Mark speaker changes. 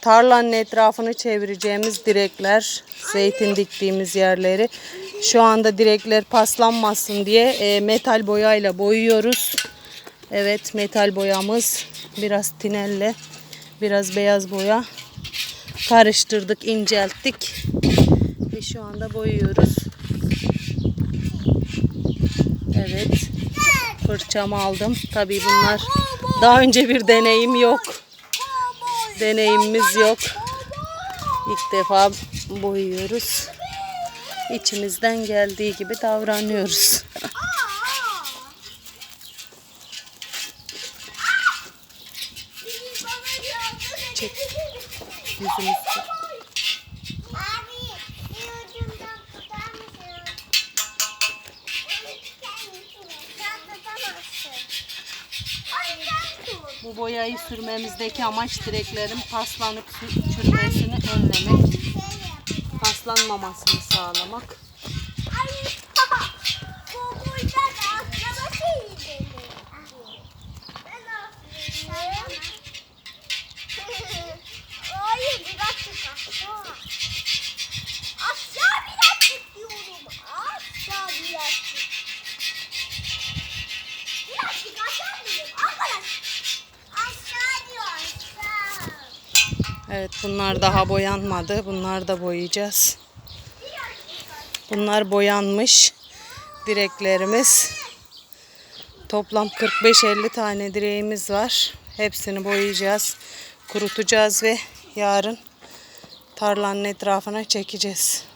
Speaker 1: Tarlanın etrafını çevireceğimiz direkler, zeytin diktiğimiz yerleri. Şu anda direkler paslanmasın diye e, metal boyayla boyuyoruz. Evet metal boyamız biraz tinelle, biraz beyaz boya karıştırdık, incelttik ve şu anda boyuyoruz. Evet. Fırçamı aldım. Tabii bunlar daha önce bir deneyim yok. Deneyimimiz yok. İlk defa boyuyoruz. İçimizden geldiği gibi davranıyoruz. Çek. Yüzümüzü. Bu boyayı sürmemizdeki amaç direklerin paslanıp çürümesini önlemek, paslanmamasını sağlamak.
Speaker 2: Burada
Speaker 1: Evet bunlar daha boyanmadı. Bunlar da boyayacağız. Bunlar boyanmış direklerimiz. Toplam 45-50 tane direğimiz var. Hepsini boyayacağız. Kurutacağız ve yarın tarlanın etrafına çekeceğiz.